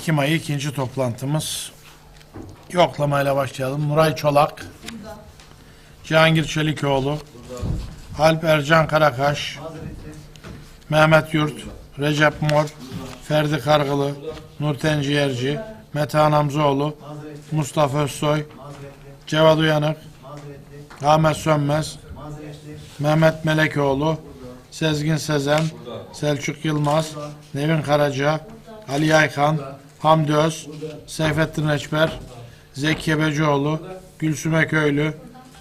Ekim ayı ikinci toplantımız. Yoklamayla başlayalım. Nuray Çolak. Cihangir Çelikoğlu. Alp Ercan Karakaş. Mehmet Yurt. Recep Mor. Ferdi Kargılı. Nurten Ciğerci. Metehan Hamzoğlu. Mustafa Özsoy. Cevat Uyanık. Ahmet Sönmez. Mehmet Melekoğlu. Sezgin Sezen. Selçuk Yılmaz. Nevin Karaca. Ali Yaykan. Hamdi Öz. Seyfettin Reçber. Zeki Becioğlu. Gülsüm Eköylü.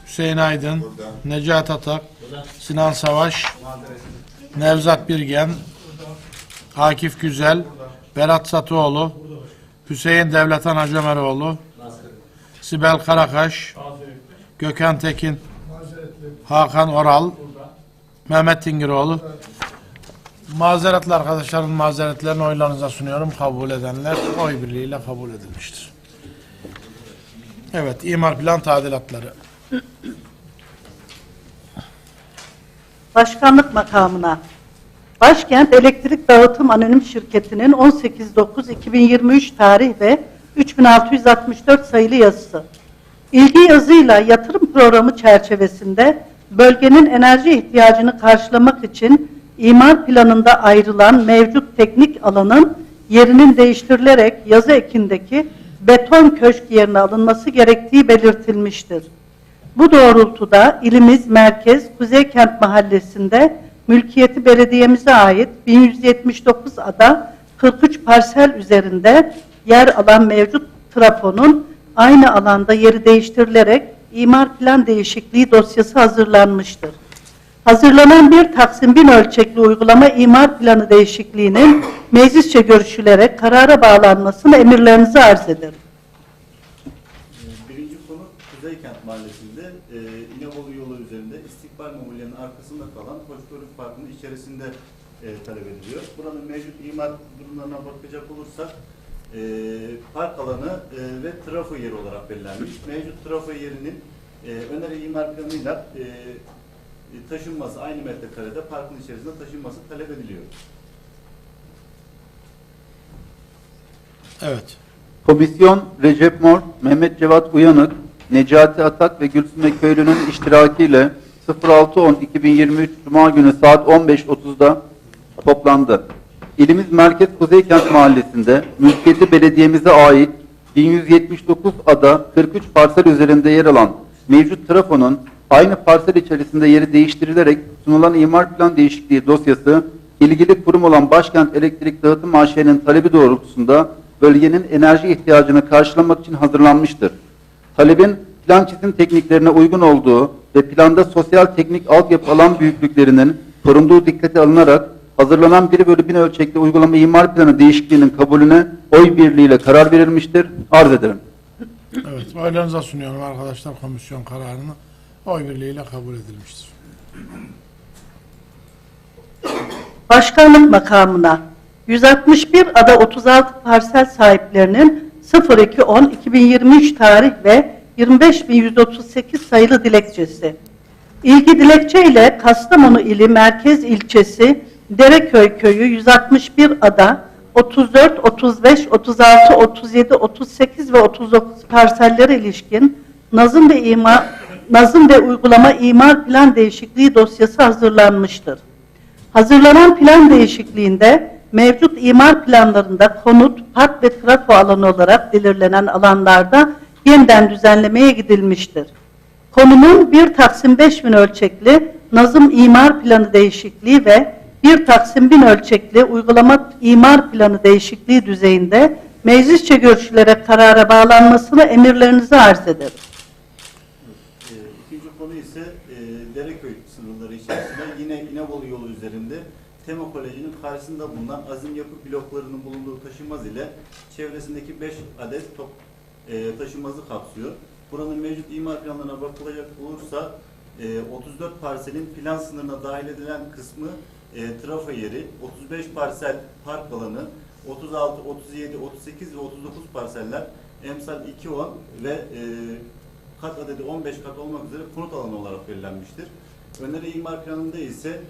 Hüseyin Aydın. Necat Atak. Sinan Savaş. Nevzat Birgen. Akif Güzel. Berat Satıoğlu. Hüseyin Devletan Acemeroğlu. Sibel Karakaş. Gökhan Tekin. Hakan Oral. Mehmet Dingiroğlu. Mazeretli arkadaşların mazeretlerini oylarınıza sunuyorum. Kabul edenler oy birliğiyle kabul edilmiştir. Evet, imar plan tadilatları. Başkanlık makamına Başkent Elektrik Dağıtım Anonim Şirketi'nin 18.9.2023 tarih ve 3664 sayılı yazısı. İlgi yazıyla yatırım programı çerçevesinde bölgenin enerji ihtiyacını karşılamak için imar planında ayrılan mevcut teknik alanın yerinin değiştirilerek yazı ekindeki beton köşk yerine alınması gerektiği belirtilmiştir. Bu doğrultuda ilimiz merkez Kuzeykent Mahallesi'nde mülkiyeti belediyemize ait 1179 ada 43 parsel üzerinde yer alan mevcut trafonun aynı alanda yeri değiştirilerek imar plan değişikliği dosyası hazırlanmıştır. Hazırlanan bir Taksim bin ölçekli uygulama imar planı değişikliğinin meclisçe görüşülerek karara bağlanmasını emirlerinize arz ederim. Birinci konu Kuzeykent Mahallesi'nde e, İnebolu yolu üzerinde İstikbal Mobilya'nın arkasında kalan Koşturuk Parkı'nın içerisinde e, talep ediliyor. Buranın mevcut imar durumlarına bakacak olursak e, park alanı e, ve trafo yeri olarak belirlenmiş. Mevcut trafo yerinin e, öneri imar planıyla e, taşınması aynı metrekarede parkın içerisinde taşınması talep ediliyor. Evet. Komisyon Recep Mor, Mehmet Cevat Uyanık, Necati Atak ve Gülsüm Köylü'nün iştirakiyle 06.10.2023 Cuma günü saat 15.30'da toplandı. İlimiz Merkez Kuzeykent Mahallesi'nde mülkiyeti belediyemize ait 1179 ada 43 parsel üzerinde yer alan mevcut trafonun aynı parsel içerisinde yeri değiştirilerek sunulan imar plan değişikliği dosyası ilgili kurum olan Başkent Elektrik Dağıtım AŞ'nin talebi doğrultusunda bölgenin enerji ihtiyacını karşılamak için hazırlanmıştır. Talebin plan çizim tekniklerine uygun olduğu ve planda sosyal teknik altyapı alan büyüklüklerinin korunduğu dikkate alınarak hazırlanan 1 bölü 1000 ölçekli uygulama imar planı değişikliğinin kabulüne oy birliğiyle karar verilmiştir. Arz ederim. Evet, oylarınıza sunuyorum arkadaşlar komisyon kararını. Oy birliğiyle kabul edilmiştir. Başkanlık makamına 161 ada 36 parsel sahiplerinin 02.10.2023 tarih ve 25.138 sayılı dilekçesi. İlgi dilekçe ile Kastamonu ili merkez ilçesi Dereköy köyü 161 ada 34, 35, 36, 37, 38 ve 39 parsellere ilişkin nazım ve imar nazım ve uygulama imar plan değişikliği dosyası hazırlanmıştır. Hazırlanan plan değişikliğinde mevcut imar planlarında konut, park ve trafo alanı olarak belirlenen alanlarda yeniden düzenlemeye gidilmiştir. Konunun 1 Taksim 5000 ölçekli nazım imar planı değişikliği ve 1 Taksim 1000 ölçekli uygulama imar planı değişikliği düzeyinde meclisçe görüşülerek karara bağlanmasını emirlerinize arz ederim. E, İkinci konu ise e, Dereköy sınırları içerisinde yine İnebolu yolu üzerinde Tema Koleji'nin karşısında bulunan azim yapı bloklarının bulunduğu taşınmaz ile çevresindeki 5 adet top, e, taşınmazı kapsıyor. Buranın mevcut imar planlarına bakılacak olursa e, 34 parselin plan sınırına dahil edilen kısmı e, trafo yeri, 35 parsel park alanı, 36, 37, 38 ve 39 parseller emsal 2.10 ve e, kat adedi 15 kat olmak üzere konut alanı olarak belirlenmiştir. Öneri imar planında ise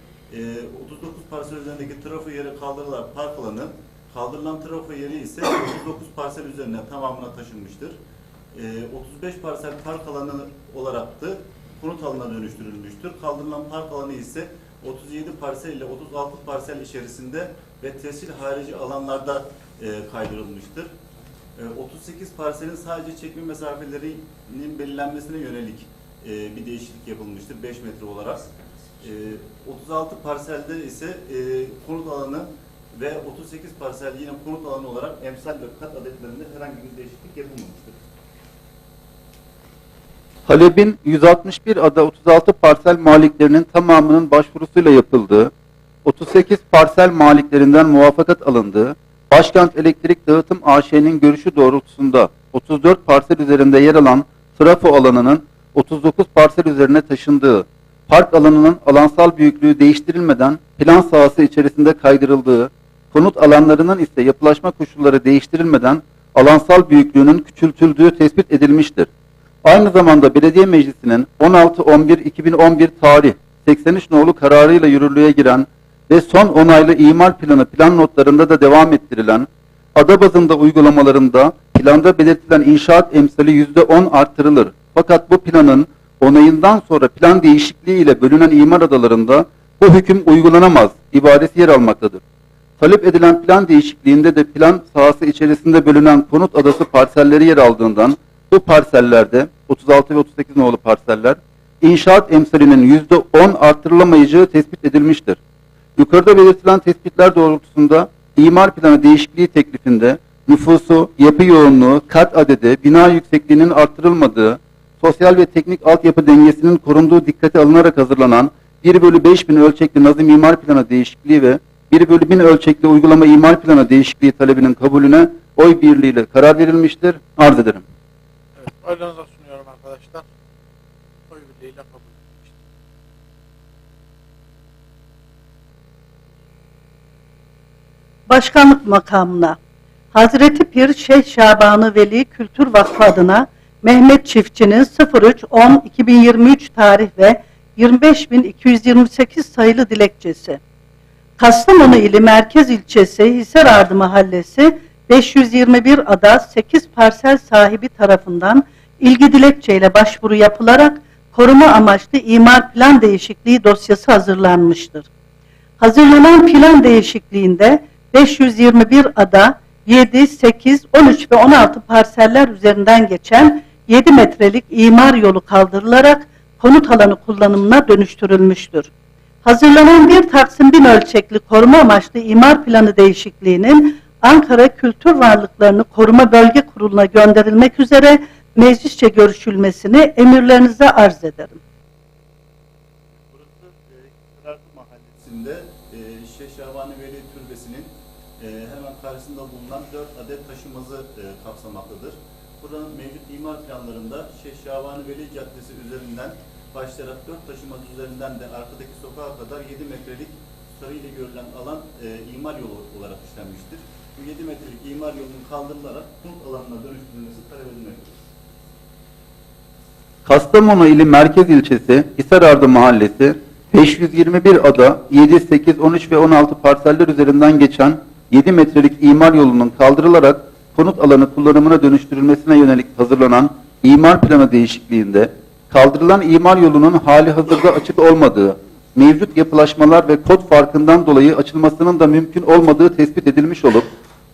39 parsel üzerindeki trafo yeri kaldırılan park alanı Kaldırılan trafo yeri ise 39 parsel üzerine tamamına taşınmıştır. Ee, 35 parsel park alanı olarak da konut alanına dönüştürülmüştür. Kaldırılan park alanı ise 37 parsel ile 36 parsel içerisinde ve tescil harici alanlarda e, kaydırılmıştır. E, 38 parselin sadece çekme mesafelerinin belirlenmesine yönelik e, bir değişiklik yapılmıştır 5 metre olarak. E, 36 parselde ise e, konut alanı ve 38 parsel yine konut alanı olarak emsal ve kat adetlerinde herhangi bir değişiklik yapılmamıştır. Talebin 161 ada 36 parsel maliklerinin tamamının başvurusuyla yapıldığı, 38 parsel maliklerinden muvaffakat alındığı, Başkent Elektrik Dağıtım AŞ'nin görüşü doğrultusunda 34 parsel üzerinde yer alan trafo alanının 39 parsel üzerine taşındığı, park alanının alansal büyüklüğü değiştirilmeden plan sahası içerisinde kaydırıldığı, konut alanlarının ise yapılaşma koşulları değiştirilmeden alansal büyüklüğünün küçültüldüğü tespit edilmiştir. Aynı zamanda belediye meclisinin 16-11-2011 tarih 83 nolu kararıyla yürürlüğe giren ve son onaylı imar planı plan notlarında da devam ettirilen ada bazında uygulamalarında planda belirtilen inşaat emsali %10 arttırılır. Fakat bu planın onayından sonra plan değişikliği ile bölünen imar adalarında bu hüküm uygulanamaz ibaresi yer almaktadır. Talep edilen plan değişikliğinde de plan sahası içerisinde bölünen konut adası parselleri yer aldığından bu parsellerde 36 ve 38 nolu parseller inşaat emsalinin %10 artırılamayacağı tespit edilmiştir. Yukarıda belirtilen tespitler doğrultusunda imar planı değişikliği teklifinde nüfusu, yapı yoğunluğu, kat adedi, bina yüksekliğinin artırılmadığı, sosyal ve teknik altyapı dengesinin korunduğu dikkate alınarak hazırlanan 1 bölü 5000 ölçekli nazım imar planı değişikliği ve 1 bölü 1000 ölçekli uygulama imar planı değişikliği talebinin kabulüne oy birliğiyle karar verilmiştir. Arz ederim. Evet, oylarınıza sunuyorum arkadaşlar. Oy birliğiyle kabul edilmiştir. Başkanlık makamına Hazreti Pir Şeyh Şabanı Veli Kültür Vakfı adına Mehmet Çiftçi'nin 03-10-2023 tarih ve 25.228 sayılı dilekçesi. Kastamonu ili Merkez ilçesi Hisarardı Mahallesi 521 ada 8 parsel sahibi tarafından ilgi dilekçeyle başvuru yapılarak koruma amaçlı imar plan değişikliği dosyası hazırlanmıştır. Hazırlanan plan değişikliğinde 521 ada 7, 8, 13 ve 16 parseller üzerinden geçen 7 metrelik imar yolu kaldırılarak konut alanı kullanımına dönüştürülmüştür. Hazırlanan bir Taksim bin ölçekli koruma amaçlı imar planı değişikliğinin Ankara Kültür Varlıklarını Koruma Bölge Kurulu'na gönderilmek üzere meclisçe görüşülmesini emirlerinize arz ederim. Burası e, Kırartı Mahallesi'nde e, Şeyh Şabani Veli Türbesi'nin e, hemen karşısında bulunan 4 adet taşımazı e, kapsamaktadır. Buranın mevcut imar planlarında Şeyh Şabani Veli Caddesi başlayarak 4 taşımaz üzerinden de arkadaki sokağa kadar 7 metrelik sarı ile görülen alan e, imar yolu olarak işlenmiştir. Bu 7 metrelik imar yolunun kaldırılarak konut alanına dönüştürülmesi talep edilmektedir. Kastamonu ili merkez ilçesi Hisarardı Mahallesi 521 ada 7, 8, 13 ve 16 parseller üzerinden geçen 7 metrelik imar yolunun kaldırılarak konut alanı kullanımına dönüştürülmesine yönelik hazırlanan imar planı değişikliğinde kaldırılan imar yolunun hali hazırda açık olmadığı, mevcut yapılaşmalar ve kod farkından dolayı açılmasının da mümkün olmadığı tespit edilmiş olup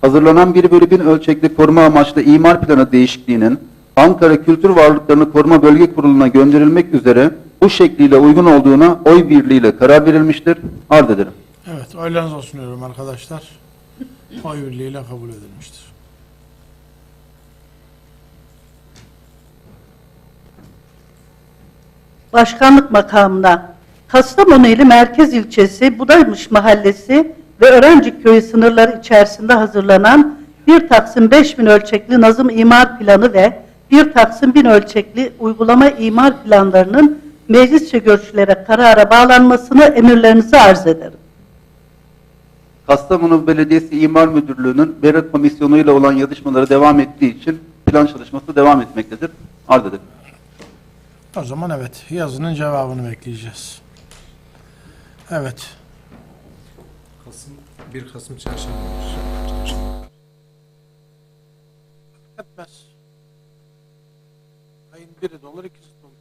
hazırlanan 1 bölü 1000 ölçekli koruma amaçlı imar planı değişikliğinin Ankara Kültür Varlıklarını Koruma Bölge Kurulu'na gönderilmek üzere bu şekliyle uygun olduğuna oy birliğiyle karar verilmiştir. Arz ederim. Evet, oylarınıza sunuyorum arkadaşlar. Oy birliğiyle kabul edilmiştir. Başkanlık makamına Kastamonu ili Merkez ilçesi Budaymış Mahallesi ve Öğrenci Köyü sınırları içerisinde hazırlanan bir Taksim 5000 ölçekli nazım imar planı ve bir Taksim 1000 ölçekli uygulama imar planlarının meclisçe görüşülere karara bağlanmasını emirlerinize arz ederim. Kastamonu Belediyesi İmar Müdürlüğü'nün BERE Komisyonu ile olan yazışmaları devam ettiği için plan çalışması devam etmektedir. Arz ederim. O zaman evet, yazının cevabını bekleyeceğiz. Evet, Kasım 1 Kasım Çarşamba. Fark etmez. Ayın biri de olur, ikisi de olur.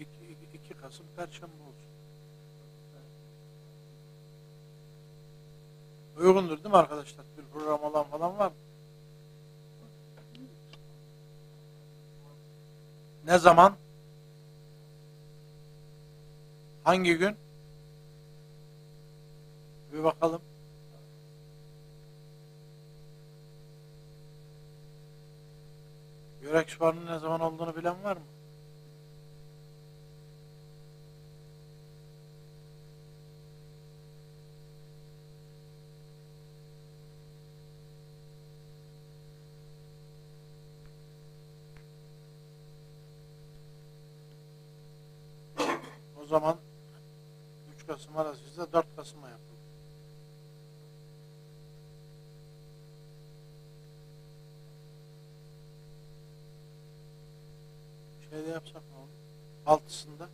İki, iki, iki Kasım Perşembe olsun. Uygundur değil mi arkadaşlar? Bir program olan falan var mı? Ne zaman? Hangi gün? Bir bakalım. Yörek şuanının ne zaman olduğunu bilen var mı? O zaman 3 Kasım arasıysa 4 Kasım'a yapalım. Şeyde yapsak ne olur? Altısında.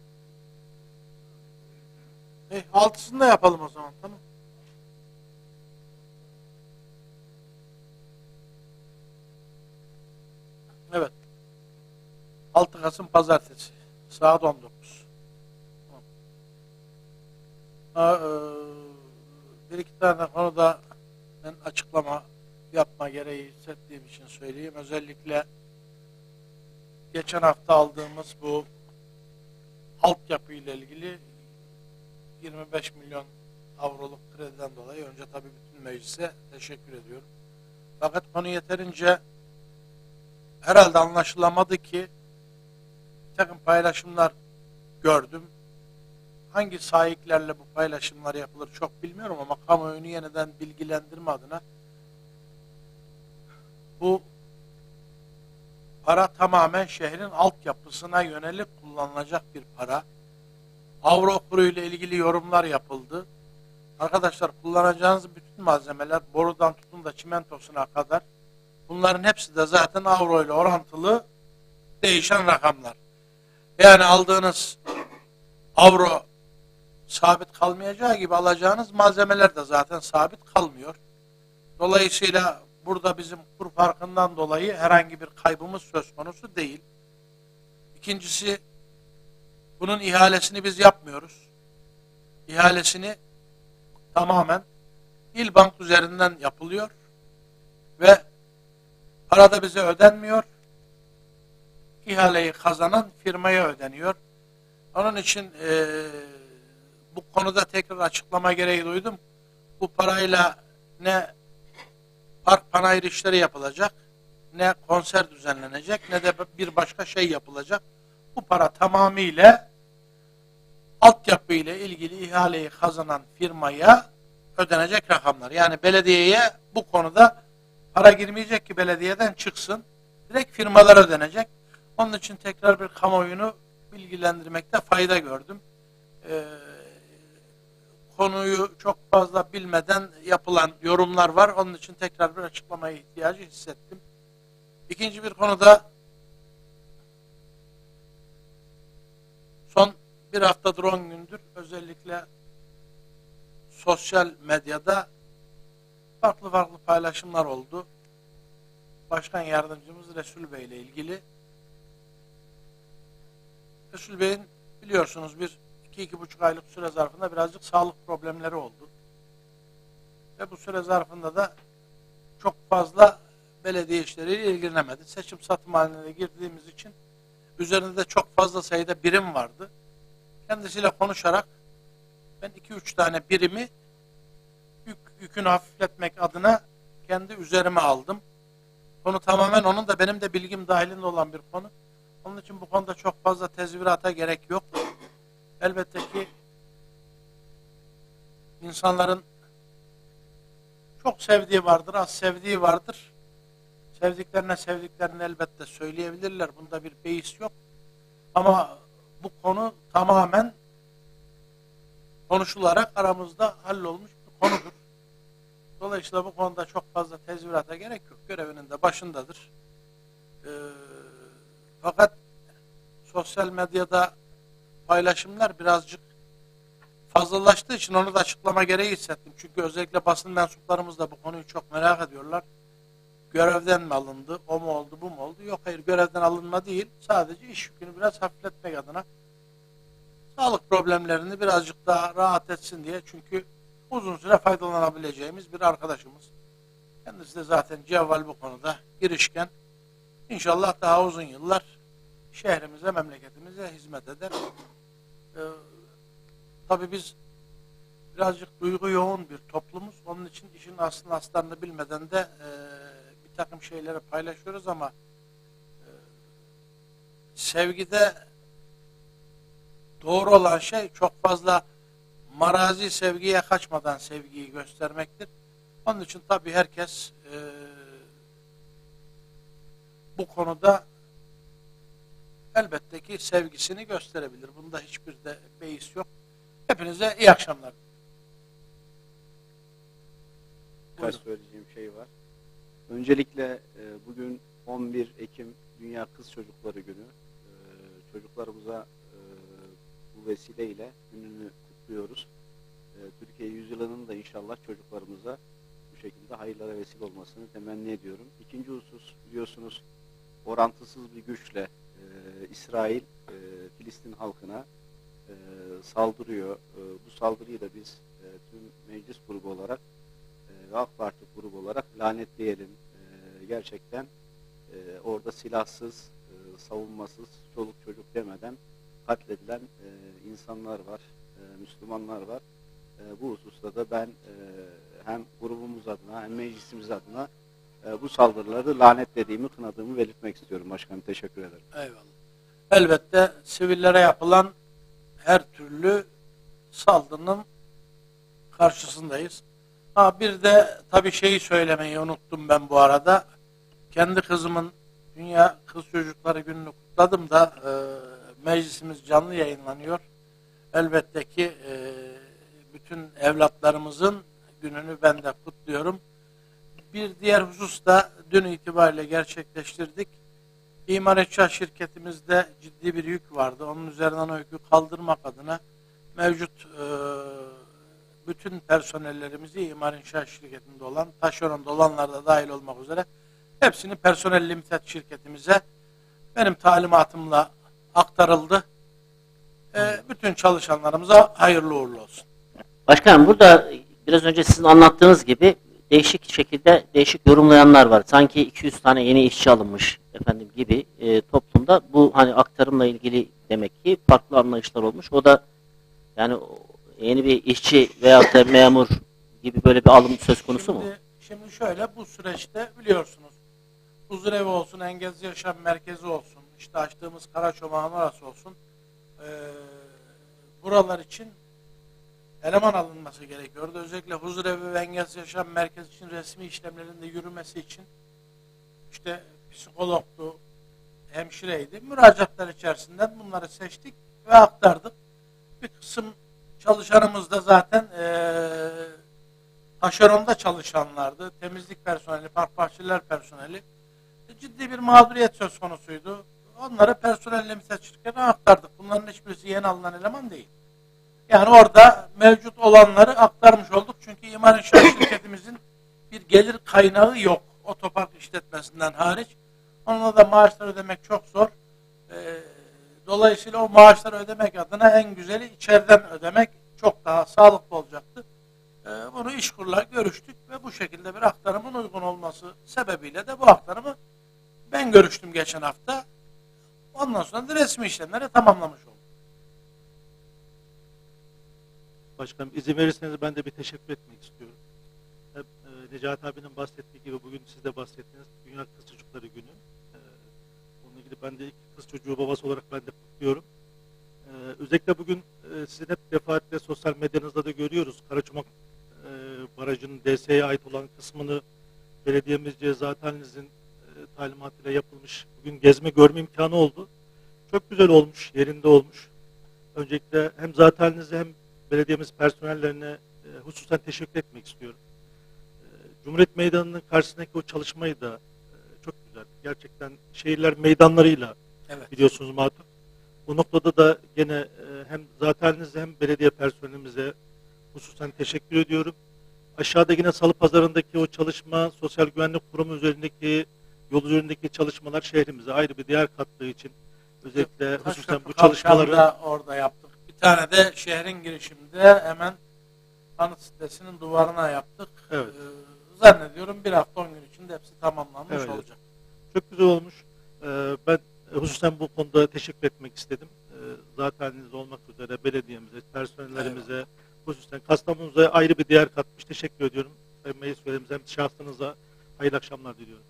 Eh, altısında yapalım o zaman tamam. Evet. 6 Kasım Pazartesi. Saat 19. Tamam. Ha, e, bir iki tane konuda ben açıklama yapma gereği hissettiğim için söyleyeyim. Özellikle geçen hafta aldığımız bu altyapı ile ilgili 25 milyon avroluk krediden dolayı önce tabii bütün meclise teşekkür ediyorum. Fakat konu yeterince herhalde anlaşılamadı ki takım paylaşımlar gördüm. Hangi sahiplerle bu paylaşımlar yapılır çok bilmiyorum ama kamuoyunu yeniden bilgilendirme adına bu para tamamen şehrin altyapısına yönelik kullanılacak bir para. Avro kuru ile ilgili yorumlar yapıldı. Arkadaşlar kullanacağınız bütün malzemeler borudan tutun da çimentosuna kadar bunların hepsi de zaten avro ile orantılı değişen rakamlar. Yani aldığınız avro sabit kalmayacağı gibi alacağınız malzemeler de zaten sabit kalmıyor. Dolayısıyla burada bizim kur farkından dolayı herhangi bir kaybımız söz konusu değil. İkincisi bunun ihalesini biz yapmıyoruz. İhalesini tamamen İlbank üzerinden yapılıyor ve para da bize ödenmiyor. İhaleyi kazanan firmaya ödeniyor. Onun için eee, bu konuda tekrar açıklama gereği duydum. Bu parayla ne park panayır işleri yapılacak, ne konser düzenlenecek, ne de bir başka şey yapılacak. Bu para tamamıyla altyapı ile ilgili ihaleyi kazanan firmaya ödenecek rakamlar. Yani belediyeye bu konuda para girmeyecek ki belediyeden çıksın. Direkt firmalar ödenecek. Onun için tekrar bir kamuoyunu bilgilendirmekte fayda gördüm. Ee, konuyu çok fazla bilmeden yapılan yorumlar var. Onun için tekrar bir açıklamaya ihtiyacı hissettim. İkinci bir konuda son bir haftadır on gündür özellikle sosyal medyada farklı farklı paylaşımlar oldu. Başkan yardımcımız Resul Bey ile ilgili. Resul Bey'in biliyorsunuz bir iki, iki buçuk aylık süre zarfında birazcık sağlık problemleri oldu. Ve bu süre zarfında da çok fazla belediye işleriyle ilgilenemedi. Seçim satım haline girdiğimiz için üzerinde de çok fazla sayıda birim vardı. Kendisiyle konuşarak ben iki üç tane birimi yük, yükünü hafifletmek adına kendi üzerime aldım. Konu tamamen onun da benim de bilgim dahilinde olan bir konu. Onun için bu konuda çok fazla tezvirata gerek yok. Elbette ki insanların çok sevdiği vardır, az sevdiği vardır. Sevdiklerine sevdiklerini elbette söyleyebilirler. Bunda bir beis yok. Ama bu konu tamamen konuşularak aramızda hallolmuş bir konudur. Dolayısıyla bu konuda çok fazla tezvirata gerek yok. Görevinin de başındadır. Ee, fakat sosyal medyada paylaşımlar birazcık fazlalaştığı için onu da açıklama gereği hissettim. Çünkü özellikle basın mensuplarımız da bu konuyu çok merak ediyorlar. Görevden mi alındı, o mu oldu, bu mu oldu? Yok hayır görevden alınma değil. Sadece iş yükünü biraz hafifletmek adına sağlık problemlerini birazcık daha rahat etsin diye. Çünkü uzun süre faydalanabileceğimiz bir arkadaşımız. Kendisi de zaten cevval bu konuda girişken. İnşallah daha uzun yıllar şehrimize, memleketimize hizmet eder. Ee, tabii biz birazcık duygu yoğun bir toplumuz. Onun için işin aslını aslarını bilmeden de e, bir takım şeyleri paylaşıyoruz ama e, sevgide doğru olan şey çok fazla marazi sevgiye kaçmadan sevgiyi göstermektir. Onun için tabii herkes e, bu konuda elbette ki sevgisini gösterebilir. Bunda hiçbir de beis yok. Hepinize iyi akşamlar. Birkaç söyleyeceğim şey var. Öncelikle e, bugün 11 Ekim Dünya Kız Çocukları Günü. E, çocuklarımıza e, bu vesileyle gününü kutluyoruz. E, Türkiye yüzyılının da inşallah çocuklarımıza bu şekilde hayırlara vesile olmasını temenni ediyorum. İkinci husus biliyorsunuz orantısız bir güçle e, İsrail e, Filistin halkına e, saldırıyor. E, bu saldırıyı da biz e, tüm meclis grubu olarak e, ve AK Parti grubu olarak lanetleyelim. E, gerçekten e, orada silahsız, e, savunmasız, çoluk çocuk demeden katledilen e, insanlar var, e, Müslümanlar var. E, bu hususta da ben e, hem grubumuz adına hem meclisimiz adına e, bu saldırıları lanetlediğimi, kınadığımı belirtmek istiyorum başkanım. Teşekkür ederim. Eyvallah. Elbette sivillere yapılan her türlü saldırının karşısındayız. Ha bir de tabii şeyi söylemeyi unuttum ben bu arada. Kendi kızımın Dünya Kız Çocukları Günü'nü kutladım da e, meclisimiz canlı yayınlanıyor. Elbette ki e, bütün evlatlarımızın gününü ben de kutluyorum. Bir diğer husus da dün itibariyle gerçekleştirdik. İmar Eşya şirketimizde ciddi bir yük vardı. Onun üzerinden o yükü kaldırmak adına mevcut e, bütün personellerimizi İmar İnşaat şirketinde olan, taşeronda olanlar da dahil olmak üzere hepsini personel limited şirketimize benim talimatımla aktarıldı. E, bütün çalışanlarımıza hayırlı uğurlu olsun. Başkanım burada biraz önce sizin anlattığınız gibi değişik şekilde değişik yorumlayanlar var. Sanki 200 tane yeni işçi alınmış efendim gibi e, toplumda bu hani aktarımla ilgili demek ki farklı anlayışlar olmuş. O da yani yeni bir işçi veyahut da memur gibi böyle bir alım söz konusu mu? Şimdi, şimdi şöyle bu süreçte biliyorsunuz huzur evi olsun, engelsiz yaşam merkezi olsun, işte açtığımız Karaçomağın orası olsun eee, buralar için eleman alınması gerekiyordu. Özellikle huzur evi ve engelsiz yaşam merkezi için resmi işlemlerin de yürümesi için işte psikologtu, hemşireydi. Müracaatlar içerisinden bunları seçtik ve aktardık. Bir kısım çalışanımız da zaten eee taşeronda çalışanlardı. Temizlik personeli, park bahçeler personeli. Ciddi bir mağduriyet söz konusuydu. Onları personel limited şirketine aktardık. Bunların hiçbirisi yeni alınan eleman değil. Yani orada mevcut olanları aktarmış olduk. Çünkü imar inşaat şirketimizin bir gelir kaynağı yok. Otopark işletmesinden hariç. Onunla da maaşlar ödemek çok zor. Ee, dolayısıyla o maaşları ödemek adına en güzeli içeriden ödemek çok daha sağlıklı olacaktı. Ee, bunu İşkur'la görüştük ve bu şekilde bir aktarımın uygun olması sebebiyle de bu aktarımı ben görüştüm geçen hafta. Ondan sonra da resmi işlemleri tamamlamış oldum. Başkanım izin verirseniz ben de bir teşekkür etmek istiyorum. Hep, e, Necati abinin bahsettiği gibi bugün siz de bahsettiniz. Dünya Kız Çocukları Günü. E, onunla ilgili ben de iki kız çocuğu babası olarak ben de kutluyorum. E, özellikle bugün e, sizin hep defaatle sosyal medyanızda da görüyoruz. Karaçomak e, Barajı'nın DSE'ye ait olan kısmını belediyemizce zatenizin e, talimatıyla yapılmış. Bugün gezme görme imkanı oldu. Çok güzel olmuş, yerinde olmuş. Öncelikle hem zateninize hem belediyemiz personellerine e, hususen teşekkür etmek istiyorum. E, Cumhuriyet Meydanı'nın karşısındaki o çalışmayı da e, çok güzel. Gerçekten şehirler meydanlarıyla Evet. biliyorsunuz matuf. Bu noktada da gene e, hem zateninize hem belediye personelimize hususen teşekkür ediyorum. Aşağıda yine Salı Pazarı'ndaki o çalışma, Sosyal Güvenlik Kurumu üzerindeki, yol üzerindeki çalışmalar şehrimize ayrı bir değer kattığı için özellikle hususen Taşköprü bu çalışmaları orada yaptık. Tane de şehrin girişinde hemen anıt sitesinin duvarına yaptık. Evet. Ee, zannediyorum bir hafta on gün içinde hepsi tamamlanmış Evet. olacak. Çok güzel olmuş. Ee, ben hususen bu konuda teşekkür etmek istedim. Ee, zateniniz olmak üzere belediyemize, personellerimize, hususen Kastamonu'za ayrı bir değer katmış. Teşekkür ediyorum. Sayın Meclis Üyelerimize hem şahsınıza hayırlı akşamlar diliyorum.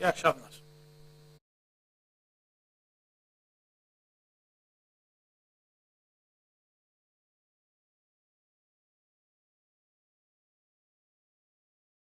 İyi akşamlar.